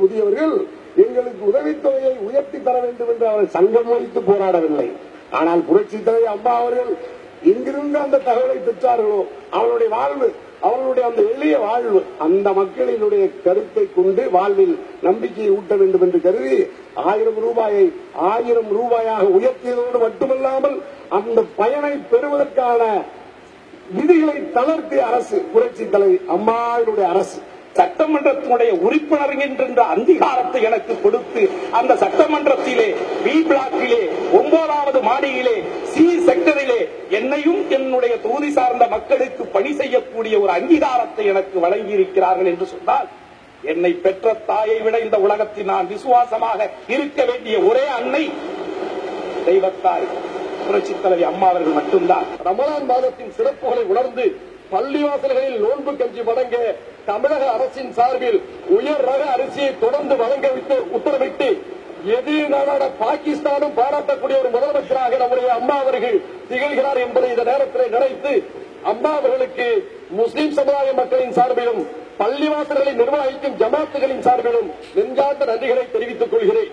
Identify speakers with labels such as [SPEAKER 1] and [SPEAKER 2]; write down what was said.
[SPEAKER 1] முதியவர்கள் எங்களுக்கு உதவித்தொகையை உயர்த்தி தர வேண்டும் என்று அவர் சங்கம் வைத்து போராடவில்லை. ஆனால் புரட்சி தலைவர் அம்மா அவர்கள் எங்கிருந்து அந்த தகவலை பெற்றார்களோ அவருடைய வாழ்வு அவர்களுடைய அந்த எளிய வாழ்வு அந்த மக்களினுடைய கருத்தை கொண்டு வாழ்வில் நம்பிக்கையை ஊட்ட வேண்டும் என்று கருதி ஆயிரம் ரூபாயை ஆயிரம் ரூபாயாக உயர்த்தியதோடு மட்டுமல்லாமல் அந்த பயனை பெறுவதற்கான விதிகளை தளர்த்திய அரசு புரட்சி தலைவி அம்மாவினுடைய அரசு.
[SPEAKER 2] சட்டமன்றத்தினுடைய உறுப்பினர் என்கின்ற அங்கீகாரத்தை எனக்கு கொடுத்து அந்த சட்டமன்றத்திலே பி பிளாக்கிலே ஒன்பதாவது மாடியிலே சி செக்டரிலே என்னையும் என்னுடைய தொகுதி சார்ந்த மக்களுக்கு பணி செய்யக்கூடிய ஒரு அங்கீகாரத்தை எனக்கு வழங்கி இருக்கிறார்கள் என்று சொன்னால் என்னை பெற்ற தாயை விட இந்த உலகத்தில் நான் விசுவாசமாக இருக்க வேண்டிய ஒரே அன்னை தெய்வத்தாய் புரட்சி தலைவி அம்மா அவர்கள் மட்டும்தான்.
[SPEAKER 1] ரமலான் மாதத்தின் சிறப்புகளை உணர்ந்து பள்ளிவாசல்களில் நோன்பு கஞ்சி வழங்க தமிழக அரசின் சார்பில் உயர் ரக அரிசியை தொடர்ந்து வழங்க உத்தரவிட்டு எதிரி நாடான பாகிஸ்தானும் பாராட்டக்கூடிய ஒரு முதலமைச்சராக நம்முடைய அம்மா அவர்கள் திகழ்கிறார் என்பதை இந்த நேரத்தில் நினைத்து அம்மா அவர்களுக்கு முஸ்லிம் சமுதாய மக்களின் சார்பிலும் பள்ளிவாசல்களை நிர்வகிக்கும் ஜமாத்துகளின் சார்பிலும் நெஞ்சார்ந்த நன்றிகளை தெரிவித்துக் கொள்கிறேன்.